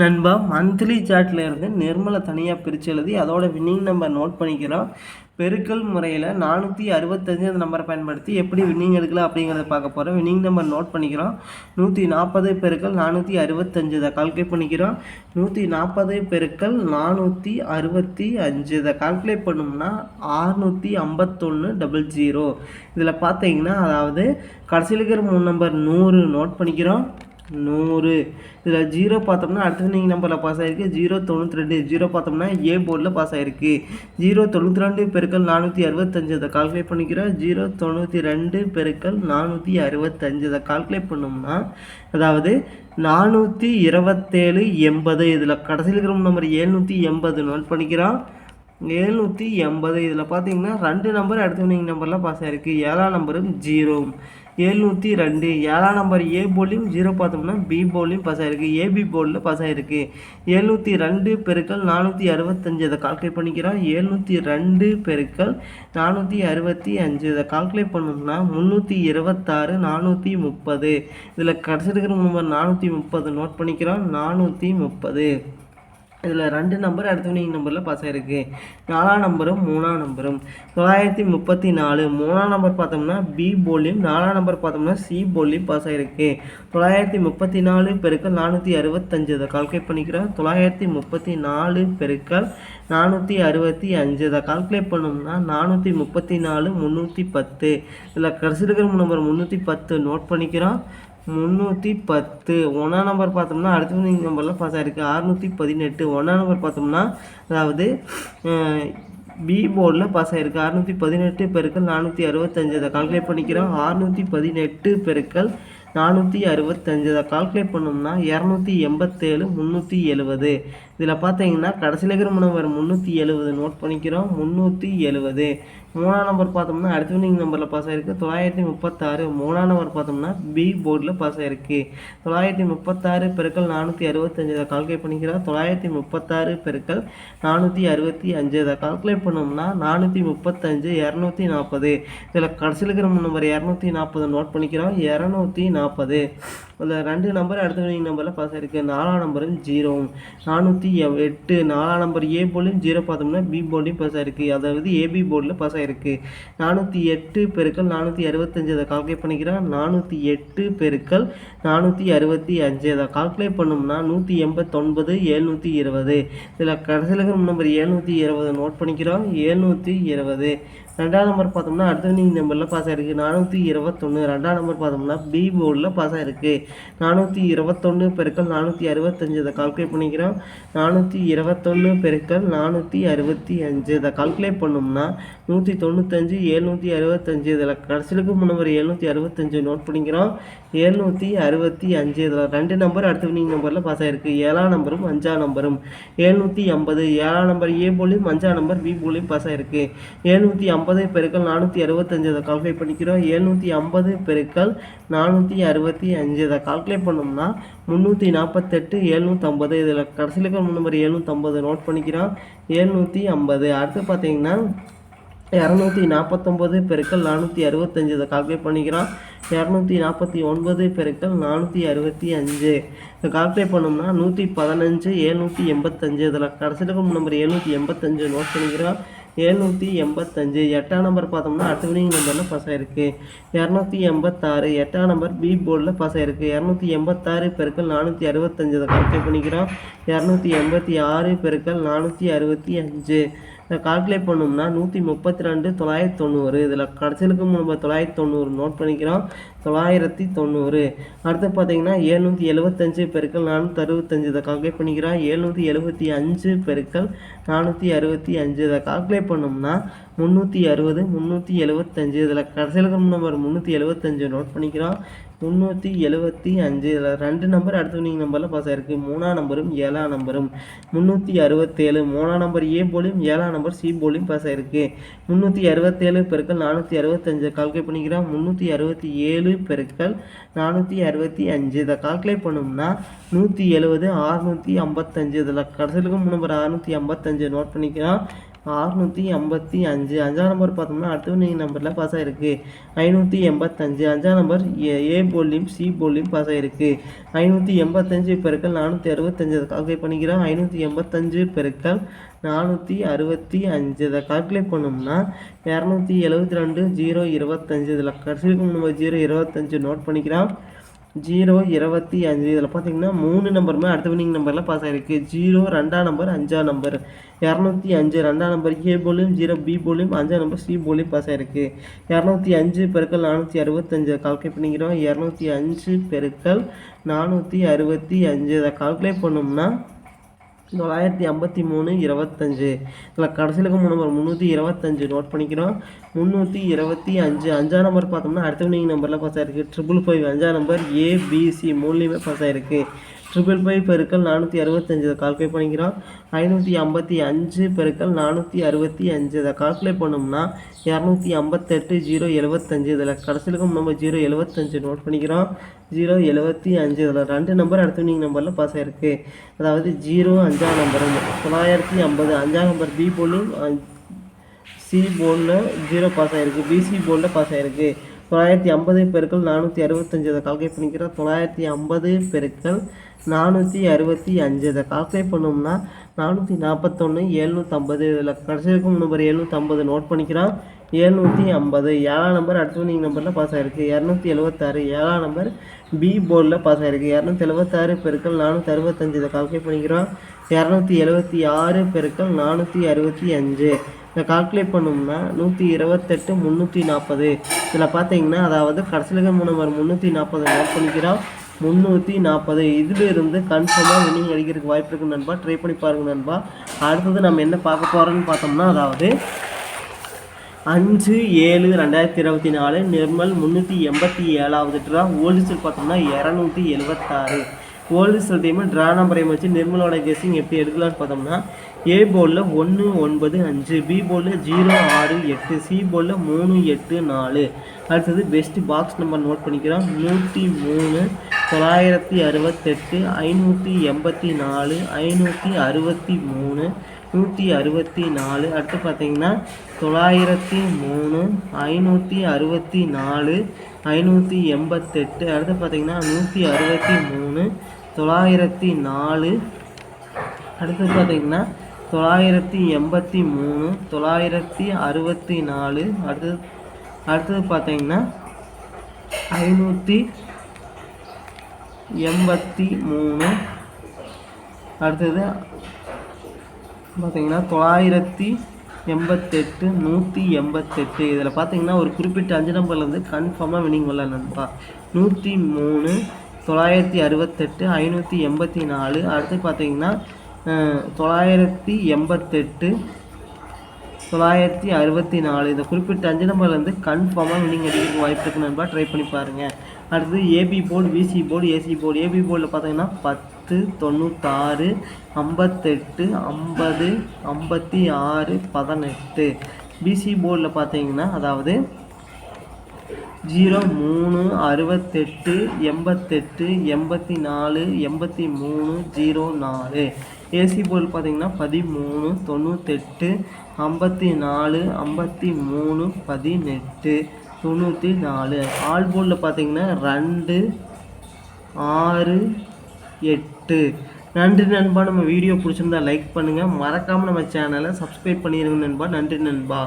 நண்பா மந்த்லி சார்ட்டில் இருந்து நிர்மலை தனியாக பிரித்து எழுதி அதோட வின்னிங் நம்பர் நோட் பண்ணிக்கிறோம். பெருக்கல் முறையில் நானூற்றி அறுபத்தஞ்சு அந்த நம்பரை பயன்படுத்தி எப்படி வின்னிங் எடுக்கலாம் அப்படிங்கிறத பார்க்க போகிறோம் வின்னிங் நம்பர் நோட் பண்ணிக்கிறோம். நூற்றி நாற்பது பெருக்கள் நானூற்றி அறுபத்தஞ்சு இதை கால்குலேட் பண்ணிக்கிறோம். நூற்றி நாற்பது பெருக்கள் நானூற்றி அறுபத்தி அஞ்சு இதை கால்குலேட் பண்ணோம்னா ஆறுநூற்றி ஐம்பத்தொன்று டபுள் ஜீரோ இதில் பார்த்தீங்கன்னா அதாவது கடைசியில் இருக்கிற மூணு நம்பர் நூறு நோட் பண்ணிக்கிறோம். நூறு. இதில் ஜீரோ பார்த்தோம்னா அடுத்த நீங்கள் நம்பரில் பாஸ் ஆகிருக்கு ஜீரோ தொண்ணூற்றி ரெண்டு. ஜீரோ பார்த்தோம்னா ஏ போர்டில் பாஸ் ஆகிருக்கு ஜீரோ தொண்ணூற்றி ரெண்டு பெருக்கல் நானூற்றி அறுபத்தஞ்சு. அதை கால்குலேட் பண்ணிக்கிறோம். ஜீரோ தொண்ணூற்றி ரெண்டு பெருக்கல் நானூற்றி அறுபத்தஞ்சு. அதை கால்குலேட் பண்ணோம்னா அதாவது நானூற்றி இருபத்தேழு எண்பது. இதில் கடைசியில் இருக்கிற நம்பர் ஏழ்நூற்றி எண்பது நோட் பண்ணிக்கிறோம். எழுநூற்றி எண்பது. இதில் பார்த்தீங்கன்னா ரெண்டு நம்பர் அடுத்த நீங்கள் நம்பரில் பாஸ் ஆகிருக்கு ஏழாம் நம்பரும் ஜீரோ எழுநூற்றி ரெண்டு ஏழாம் நம்பர் ஏ போலியும் ஜீரோ பார்த்தோம்னா பி போலியும் பாஸ் ஆகிருக்கு ஏபி போலில் பாஸ் ஆகிருக்கு எழுநூற்றி ரெண்டு பெருக்கள் நானூற்றி அறுபத்தஞ்சு. இதை கால்குலேட் பண்ணிக்கிறோம். எழுநூற்றி ரெண்டு பெருக்கள் நானூற்றி அறுபத்தி அஞ்சு. இதை கால்குலேட் பண்ணோம்னா முந்நூற்றி இருபத்தாறு நானூற்றி முப்பது. இதில் கடைசி இருக்கிற நம்பர் நானூற்றி முப்பது. நோட் பண்ணிக்கிறோம். நானூற்றி முப்பது. இதில் ரெண்டு நம்பர் அடுத்தவனி நம்பரில் பாஸ் ஆகிருக்கு நாலாம் நம்பரும் மூணாம் நம்பரும் தொள்ளாயிரத்தி முப்பத்தி நாலு மூணாம் நம்பர் பார்த்தோம்னா பி போலியும் நாலாம் நம்பர் பார்த்தோம்னா சி போலியும் பாஸ் ஆகிருக்கு தொள்ளாயிரத்தி முப்பத்தி நாலு பெருக்கள் நானூற்றி அறுபத்தஞ்சு இதை கால்குலேட் பண்ணிக்கிறோம் தொள்ளாயிரத்தி முப்பத்தி நாலு பெருக்கள் நானூற்றி அறுபத்தி அஞ்சு இதை கால்குலேட் பண்ணோம்னா நானூற்றி முப்பத்தி நாலு முந்நூற்றி பத்து. இதில் கடைசி இருக்கிற நம்பர் முந்நூற்றி பத்து நோட் பண்ணிக்கிறோம். முந்நூற்றி பத்து. ஒன்றாம் நம்பர் பார்த்தோம்னா அடுத்த நம்பரில் பாஸ் ஆகிருக்கு அறுநூற்றி பதினெட்டு. ஒன்றாம் நம்பர் பார்த்தோம்னா அதாவது பி போர்டில் பாஸ் ஆகிருக்கு அறுநூற்றி பதினெட்டு பெருக்கள் நானூற்றி அறுபத்தஞ்சு. அதை கால்குலேட் பண்ணிக்கிறோம். அறுநூற்றி பதினெட்டு பெருக்கள் நானூற்றி அறுபத்தஞ்சு. அதை கால்குலேட் பண்ணோம்னா இரநூத்தி எண்பத்தேழு முந்நூற்றி எழுபது. இதில் பார்த்தீங்கன்னா கடைசியில் இருக்கிற நம்பர் முந்நூற்றி எழுபது நோட் பண்ணிக்கிறோம். முந்நூற்றி எழுபது மூணாம் நம்பர் பார்த்தோம்னா அடுத்த வினிங் நம்பரில் பாஸ் ஆகிருக்கு தொள்ளாயிரத்தி முப்பத்தாறு. மூணாம் நம்பர் பார்த்தோம்னா பி போர்டில் பாஸ் ஆகிருக்கு தொள்ளாயிரத்தி முப்பத்தாறு பெருக்கள் நானூற்றி அறுபத்தஞ்சு இதை கால்குலேட் பண்ணிக்கிறோம். தொள்ளாயிரத்தி முப்பத்தாறு பெருக்கள் நானூற்றி அறுபத்தி அஞ்சு இதை கால்குலேட் பண்ணோம்னா நானூற்றி முப்பத்தஞ்சு இரநூத்தி நாற்பது. இதில் கடைசியில் இருக்கிற நம்பர் இரநூத்தி நாற்பது நோட் பண்ணிக்கிறோம். இரநூத்தி நாற்பது. அதில் ரெண்டு நம்பர் அடுத்த வினிங் நம்பரில் பாஸ் ஆகிருக்கு நாலாம் நம்பரும் ஜீரோ நானூற்றி எட்டு. நாலாம் நம்பர் ஏ போர்ட்லையும் ஜீரோ பார்த்தோம்னா பி போர்டையும் பாஸ் ஆகிருக்கு அதாவது ஏபி போர்டில் பாஸ் ஆகிருக்கு நானூற்றி எட்டு பெருக்கள் நானூற்றி அறுபத்தஞ்சு. அதை கால்குலேட் பண்ணிக்கிறேன் நானூற்றி எட்டு பெருக்கள் நானூற்றி அறுபத்தி அஞ்சு அதை கால்குலேட் பண்ணோம்னா நூற்றி எண்பத்தொன்பது எழுநூற்றி இருபது. இதில் கடைசியில் நம்பர் எழுநூற்றி இருபது நோட் பண்ணிக்கிறோம். எழுநூற்றி இருபது. ரெண்டாவது நம்பர் பார்த்தோம்னா அடுத்த நம்பரில் பாஸ் ஆகிருக்கு நானூற்றி இருபத்தொன்று ரெண்டாம் நம்பர் பார்த்தோம்னா பி போர்டில் பாஸ் ஆகிருக்கு நானூற்றி இருபத்தொன்று பெருக்கள் நானூற்றி அறுபத்தஞ்சு. இதை கால்குலேட் பண்ணிக்கிறோம். நானூற்றி இருபத்தொன்று பெருக்கள் நானூற்றி அறுபத்தி அஞ்சு இதை கால்குலேட் பண்ணோம்னா நூற்றி தொண்ணூத்தஞ்சு எழுநூற்றி அறுபத்தஞ்சு. இதில் கடைசிலுக்கு நம்பர் எழுநூற்றி அறுபத்தஞ்சு நோட் பண்ணிக்கிறோம். எழுநூற்றி அறுபத்தி அஞ்சு இதில் ரெண்டு நம்பர் அடுத்தவனிங் நம்பரில் பாஸ் ஆகிருக்கு ஏழாம் நம்பரும் அஞ்சாம் நம்பரும் எழுநூற்றி ஐம்பது. ஏழாம் நம்பர் ஏ போலியும் அஞ்சாம் நம்பர் பி போலியும் பாஸ் ஆகிருக்கு எழுநூற்றி ஐம்பது பெருக்கள் நானூற்றி அறுபத்தஞ்சு அதை கால்குலேட் பண்ணிக்கிறோம். எழுநூற்றி ஐம்பது பெருக்கள் நானூற்றி அறுபத்தி அஞ்சு அதை கால்குலேட் பண்ணோம்னா முந்நூற்றி நாற்பத்தெட்டு எழுநூற்றம்பது இதில் கடைசியில் இருக்கிற நம்பர் எழுநூற்றம்பது நோட் பண்ணிக்கிறோம். எழுநூற்றி ஐம்பது. அடுத்து பார்த்தீங்கன்னா இரநூத்தி நாற்பத்தொம்பது பெருக்கள் நானூற்றி அறுபத்தஞ்சு இதை கால்குலேட் பண்ணிக்கிறோம். இரநூத்தி நாற்பத்தி ஒன்பது பெருக்கள் நானூற்றி அறுபத்தி அஞ்சு. இதை கால்குலேட் பண்ணோம்னா நூற்றி பதினஞ்சு எழுநூற்றி எண்பத்தஞ்சு. இதில் கடைசியில் நம்பர் எழுநூற்றி எண்பத்தஞ்சு நோட் பண்ணிக்கிறோம். எழுநூற்றி எண்பத்தஞ்சு. எட்டாம் நம்பர் பார்த்தோம்னா அடுத்த நம்பரில் பாஸ் ஆகிருக்கு இரநூத்தி எண்பத்தாறு. எட்டாம் நம்பர் பி போர்டில் பாஸ் ஆகிருக்கு இரநூத்தி எண்பத்தாறு பெருக்கள் நானூற்றி அறுபத்தஞ்சு. அதை கால்குலேட் பண்ணிக்கிறோம். இரநூத்தி எண்பத்தி ஆறு பெருக்கள் நானூற்றி அறுபத்தி அஞ்சு. இதை கால்குலேட் பண்ணோம்னா நூற்றி முப்பத்தி ரெண்டு தொள்ளாயிரத்தி தொண்ணூறு இதில் கடைசிலுக்கு நம்ம தொள்ளாயிரத்தி தொண்ணூறு நோட் பண்ணிக்கிறோம். தொள்ளாயிரத்தி தொண்ணூறு அடுத்து பார்த்தீங்கன்னா ஏழ்நூற்றி எழுபத்தஞ்சு பெருக்கள் நானூற்றி அறுபத்தஞ்சு இதை கால்குலேட் பண்ணிக்கிறோம். ஏழ்நூற்றி எழுபத்தி அஞ்சு பெருக்கள் நானூற்றி அறுபத்தி அஞ்சு. இதை கால்குலேட் பண்ணோம்னா முந்நூற்றி அறுபது முந்நூற்றி எழுபத்தஞ்சு இதில் கடைசியில் நம்பர் முந்நூற்றி எழுபத்தஞ்சு நோட் பண்ணிக்கிறோம். முந்நூற்றி எழுபத்தி அஞ்சு இதில் ரெண்டு நம்பர் அடுத்த வினிங் நம்பரில் பாஸ் ஆகிருக்கு மூணாம் நம்பரும் ஏழாம் நம்பரும் முந்நூற்றி அறுபத்தேழு மூணாம் நம்பர் ஏ போலியும் ஏழாம் நம்பர் சி போலியும் பாஸ் ஆகிருக்கு முந்நூற்றி அறுபத்தேழு பெருக்கள் நானூற்றி அறுபத்தஞ்சு கால்குலேட் பண்ணிக்கிறோம். முந்நூற்றி அறுபத்தி ஏழு பெருக்கள் நானூற்றி அறுபத்தி அஞ்சு. இதை கால்குலேட் பண்ணோம்னா நூற்றி எழுபது அறுநூற்றி ஐம்பத்தஞ்சு. இதில் கடைசிலுக்கும் நம்பர் அறுநூற்றி ஐம்பத்தஞ்சு நோட் பண்ணிக்கிறோம். அறுநூற்றி ஐம்பத்தி அஞ்சு. அஞ்சாம் நம்பர் பார்த்தோம்னா அடுத்த நம்பரில் பாஸ் ஆகிருக்கு ஐநூற்றி எண்பத்தஞ்சு அஞ்சாம் நம்பர் ஏ ஏ போலியும் சி போலியும் பாஸ் ஆகிருக்கு ஐநூற்றி எண்பத்தஞ்சு பெருக்கள் நானூற்றி அறுபத்தஞ்சு அதை கால்குலேட் பண்ணிக்கிறோம். ஐநூற்றி எண்பத்தஞ்சு பெருக்கள் நானூற்றி அறுபத்தி அஞ்சு. இதை கால்குலேட் பண்ணோம்னா இரநூத்தி எழுபத்தி ரெண்டு ஜீரோ இருபத்தஞ்சு இதில் கடைசிக்கு நம்ம ஜீரோ இருபத்தஞ்சு நோட் பண்ணிக்கிறோம். ஜீரோ இருபத்தி அஞ்சு. இதில் பார்த்தீங்கன்னா மூணு நம்பருமே அடுத்த வினிங் நம்பரில் பாஸ் ஆகிருக்கு ஜீரோ ரெண்டாம் நம்பர் அஞ்சாம் நம்பர் இரநூத்தி அஞ்சு ரெண்டாம் நம்பர் ஏ போலியும் ஜீரோ பி போலியும் அஞ்சாம் நம்பர் சி போலியும் பாஸ் ஆகிருக்கு இரநூத்தி அஞ்சு பெருக்கள் நானூற்றி அறுபத்தஞ்சு. கால்குலேட் பண்ணிக்கிறோம். இரநூத்தி அஞ்சு பெருக்கள் நானூற்றி அறுபத்தி அஞ்சு. இதை கால்குலேட் பண்ணோம்னா தொள்ளாயிரத்தி ஐம்பத்தி மூணு இருபத்தஞ்சு. இதில் கடைசியில் இருக்க நம்பர் முந்நூற்றி இருபத்தஞ்சு. நோட் பண்ணிக்கிறோம். முந்நூற்றி இருபத்தி அஞ்சு. அஞ்சாம் நம்பர் பார்த்தோம்னா அடுத்த வினிங் நம்பரில் பாஸ் ஆகிருக்கு ட்ரிபிள் ஃபைவ் அஞ்சாம் நம்பர் ஏபிசி மூணுலேயுமே பாஸ் ஆகிருக்கு ட்ரிபிள் ஃபைவ் பெருக்கள் நானூற்றி அறுபத்தஞ்சு இதை கால்குலேட் பண்ணிக்கிறோம். ஐநூற்றி ஐம்பத்தி அஞ்சு பெருக்கள் நானூற்றி அறுபத்தி அஞ்சு. இதை கால்குலேட் பண்ணோம்னா இரநூத்தி ஐம்பத்தெட்டு ஜீரோ எழுபத்தஞ்சு இதில் கடைசிலுக்கும் நம்ம ஜீரோ எழுபத்தஞ்சு நோட் பண்ணிக்கிறோம். ஜீரோ எழுபத்தி அஞ்சு. இதில் ரெண்டு நம்பர் அடுத்து நீங்கள் நம்பரில் பாஸ் ஆகிருக்கு அதாவது ஜீரோ அஞ்சாம் நம்பர் தொள்ளாயிரத்தி ஐம்பது அஞ்சாம் நம்பர் பி போலும் சி போர்டில் ஜீரோ பாஸ் ஆகிருக்கு பிசி போர்டில் பாஸ் ஆகிருக்கு தொள்ளாயிரத்தி ஐம்பது பெருக்கள் நானூற்றி அறுபத்தஞ்சு அதை கால்குலேட் பண்ணிக்கிறோம். தொள்ளாயிரத்தி ஐம்பது பெருக்கள் நானூற்றி அறுபத்தி அஞ்சு இதை கால்குலேட் பண்ணோம்னா நானூற்றி நாற்பத்தொன்று எழுநூற்றம்பது இதில் கடைசி இருக்கும் நம்பர் எழுநூற்றம்பது நோட் பண்ணிக்கிறோம். எழுநூற்றி ஐம்பது. ஏழாம் நம்பர் அடுத்த நீங்கள் நம்பரில் பாஸ் ஆகிருக்கு இரநூத்தி எழுபத்தாறு ஏழாம் நம்பர் பி போர்டில் பாஸ் ஆகிருக்கு இரநூத்தி எழுபத்தாறு பெருக்கள் நானூற்றி அறுபத்தஞ்சு இதை கால்குலேட் பண்ணிக்கிறோம். இரநூத்தி எழுபத்தி ஆறு பெருக்கள் நானூற்றி அறுபத்தி அஞ்சு. இதை கால்குலேட் பண்ணோம்னா நூற்றி இருபத்தெட்டு முந்நூற்றி நாற்பது இதில் பார்த்தீங்கன்னா அதாவது கடைசியில் மூணு நம்பர் முந்நூற்றி நாற்பது நோட் பண்ணிக்கிறோம். முந்நூற்றி நாற்பது இதிலிருந்து கன்ஃபார்மாக வினிங் அடிக்கிறதுக்கு வாய்ப்பு இருக்கு நண்பா. ட்ரை பண்ணி பாருங்கள் நண்பா. அடுத்தது நம்ம என்ன பார்க்க போகிறோன்னு பார்த்தோம்னா அதாவது அஞ்சு ஏழு ரெண்டாயிரத்தி இருபத்தி நாலு நிர்மல் முந்நூற்றி எண்பத்தி ஏழாவது ட்ரா ஓல்டிசல் பார்த்தோம்னா இரநூத்தி எழுபத்தாறு ஓல்டு டீமு ட்ரா நம்பரையும் வச்சு நிர்மலோட கெஸிங் எப்படி எடுக்கலாம்னு பார்த்தோம்னா ஏ போலில் ஒன்று ஒன்பது அஞ்சு பி போலில் ஜீரோ ஆறு எட்டு சி போலில் மூணு எட்டு நாலு. அடுத்தது பெஸ்ட் பாக்ஸ் நம்பர் நோட் பண்ணிக்கிறோம். நூற்றி மூணு தொள்ளாயிரத்தி அறுபத்தெட்டு ஐநூற்றி எண்பத்தி நாலு ஐநூற்றி அறுபத்தி மூணு நூற்றி அறுபத்தி நாலு. அடுத்து பார்த்தீங்கன்னா தொள்ளாயிரத்தி மூணு ஐநூற்றி அறுபத்தி நாலு ஐநூற்றி எண்பத்தெட்டு. அடுத்து பார்த்தீங்கன்னா நூற்றி அறுபத்தி மூணு தொள்ளாயிரத்தி நாலு. அடுத்து பார்த்தீங்கன்னா தொள்ளாயிரத்தி எண்பத்தி மூணு தொள்ளாயிரத்தி அறுபத்தி நாலு. அடுத்தது அடுத்தது பார்த்தீங்கன்னா ஐநூற்றி எண்பத்தி மூணு. அடுத்தது பார்த்தீங்கன்னா தொள்ளாயிரத்தி எண்பத்தெட்டு நூற்றி எண்பத்தெட்டு. இதில் பார்த்தீங்கன்னா ஒரு குறிப்பிட்ட அஞ்சு நம்பர்லேருந்து கன்ஃபார்மாக வினிங் வரல நண்பா. நூற்றி மூணு தொள்ளாயிரத்தி அறுபத்தெட்டு ஐநூற்றி எண்பத்தி நாலு. அடுத்து பார்த்தீங்கன்னா தொள்ளாயிரத்தி எண்பத்தெட்டு தொள்ளாயிரத்தி அறுபத்தி நாலு. இந்த குறிப்பிட்ட அஞ்சு நம்பர்லேருந்து கன்ஃபார்மாக வினிங் அடிக்கிறதுக்கு வாய்ப்பு இருக்கு நண்பா. ட்ரை பண்ணி பாருங்கள் அடுத்தது AB board BC board AC board AB போர்டில் பார்த்தீங்கன்னா பத்து தொண்ணூத்தாறு ஐம்பத்தெட்டு ஐம்பது ஐம்பத்தி ஆறு பதினெட்டு. பிசி போர்டில் பார்த்தீங்கன்னா அதாவது ஜீரோ மூணு அறுபத்தெட்டு எண்பத்தெட்டு எண்பத்தி நாலு எண்பத்தி மூணு ஜீரோ நாலு. ஏசி போர்டு பார்த்தீங்கன்னா பதிமூணு தொண்ணூத்தெட்டு ஐம்பத்தி நாலு ஐம்பத்தி மூணு பதினெட்டு தொண்ணூற்றி நாலு ஆல் போர்டில் பார்த்தீங்கன்னா ரெண்டு ஆறு எட்டு. நன்றி நண்பா. நம்ம வீடியோ பிடிச்சிருந்தா லைக் பண்ணுங்கள் மறக்காமல் நம்ம சேனலை சப்ஸ்கிரைப் பண்ணிடுங்க நண்பா. நன்றி நண்பா.